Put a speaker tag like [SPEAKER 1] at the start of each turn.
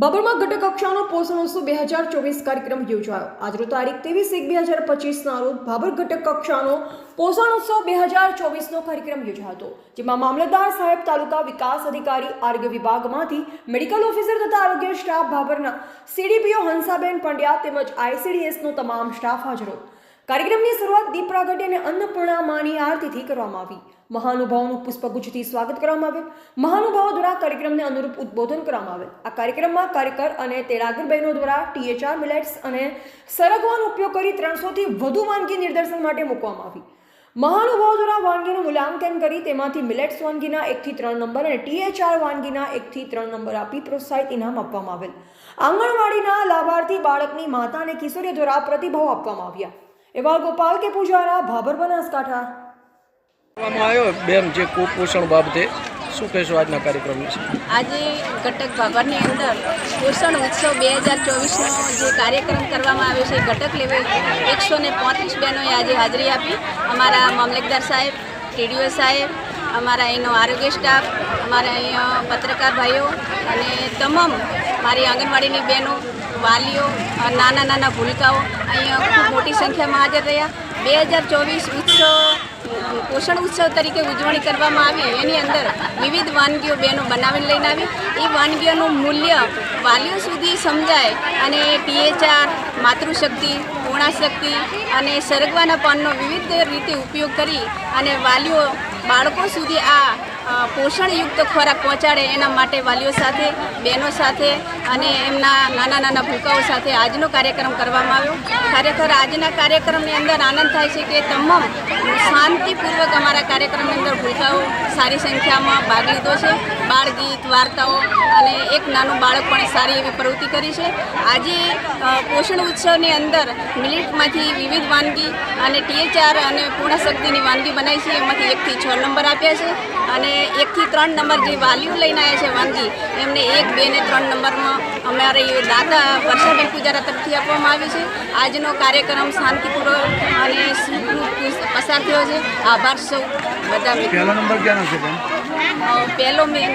[SPEAKER 1] બાબરમાં ઘટક કક્ષાનો પોષણ ઉત્સવ બે હજાર ચોવીસ કાર્યક્રમ યોજાયો. આજનો તારીખ ત્રેવીસ એક બે હજાર પચીસના રોજ બાબર ઘટક કક્ષાનો પોષણ ઉત્સવ બે હજાર ચોવીસનો કાર્યક્રમ યોજાયો હતો, જેમાં મામલતદાર સાહેબ, તાલુકા વિકાસ અધિકારી, આરોગ્ય વિભાગમાંથી મેડિકલ ઓફિસર તથા આરોગ્ય સ્ટાફ બાબરના સીડીપીઓ હંસાબેન પંડ્યા તેમજ આઈસીડીએસનો તમામ સ્ટાફ હાજર હતો. કાર્યક્રમની શરૂઆત દીપ પ્રાગટ્ય અને અન્નપૂર્ણા માની આરતીથી કરવામાં આવી. મહાનુભાવોનું પુષ્પગુચ્છથી સ્વાગત કરવામાં આવ્યું. મહાનુભાવો દ્વારા કાર્યક્રમને અનુરૂપ ઉદ્બોધન કરવામાં આવેલ આ કાર્યક્રમમાં કાર્યકર અને તેડાગર બહેનો દ્વારા ટીએચઆર મિલેટ્સ અને સરગવાનો ઉપયોગ કરી ત્રણસોથી વધુ વાનગી નિદર્શન માટે મૂકવામાં આવી. મહાનુભાવો દ્વારા વાનગીનું મૂલ્યાંકન કરી તેમાંથી મિલેટ્સ વાનગીના એકથી ત્રણ નંબર અને ટીએચઆર વાનગીના એકથી ત્રણ નંબર આપી પ્રોત્સાહિત ઇનામ આપવામાં આવેલ. આંગણવાડીના લાભાર્થી બાળકની માતા અને કિશોરીઓ દ્વારા પ્રતિભાવ આપવામાં આવ્યા. એવા ગોપાલ કે પૂજારા ભાભર બનાસકાંઠા?
[SPEAKER 2] આવ્યો બેન જે કુપોષણ બાબતે શું કહેશો આજના કાર્યક્રમ વિશે?
[SPEAKER 3] આજે ઘટક ભાભરની અંદર પોષણ ઉત્સવ બે હજાર ચોવીસનો જે કાર્યક્રમ કરવામાં આવ્યો છે ઘટક લેવલ એકસો ને પાંત્રીસ બહેનોએ આજે હાજરી આપી. અમારા મામલતદાર સાહેબ ટીડીઓ સાહેબ અમારા અહીંનો આરોગ્ય સ્ટાફ અમારા અહીંયા પત્રકાર ભાઈઓ અને તમામ મારી આંગણવાડીની બહેનો, વાલીઓ નાના નાના ભૂલકાઓ અહીંયા ખૂબ મોટી સંખ્યામાં હાજર રહ્યા. બે હજાર ચોવીસ ઉત્સવ પોષણ ઉત્સવ તરીકે ઉજવણી કરવામાં આવી. એની અંદર વિવિધ વાનગીઓ બહેનો બનાવીને લઈને આવી. એ વાનગીઓનું મૂલ્ય વાલીઓ સુધી સમજાય અને ટીએચઆર, માતૃશક્તિ, પૂર્ણાશક્તિ અને સરગવાના પાનનો વિવિધ રીતે ઉપયોગ કરી અને વાલીઓ બાળકો સુધી આ પોષણયુક્ત ખોરાક પહોંચાડે એના માટે વાલીઓ સાથે, બહેનો સાથે અને એમના નાના નાના ભૂલકાઓ સાથે આજનો કાર્યક્રમ કરવામાં આવ્યો. ખરેખર આજના કાર્યક્રમની અંદર આનંદ થાય છે કે તમામ શાંતિપૂર્વક અમારા કાર્યક્રમની અંદર ભૂલકાઓ સારી સંખ્યામાં ભાગ લીધો છે. બાળગીત, વાર્તાઓ અને એક નાનું બાળક પણ સારી એવી પ્રવૃત્તિ કરી છે. આજે પોષણ ઉત્સવની અંદર મિલિટમાંથી વિવિધ વાનગી અને ટીએચઆર અને પૂર્ણશક્તિની વાનગી બનાવી છે. એમાંથી એકથી છ નંબર આપ્યા છે અને એકથી ત્રણ નંબર જે વાલીઓ લઈને આવ્યા છે વાનગી એમને એક બે ને ત્રણ નંબરમાં અમારે દાદા વર્ષાબેન પૂજારા તરફથી આપવામાં આવ્યું છે. આજનો કાર્યક્રમ શાંતિપૂર્વક અને પસાર થયો છે. આભાર સૌ. બધા મિત્રો.
[SPEAKER 4] પહેલો નંબર છે
[SPEAKER 3] પહેલો મેં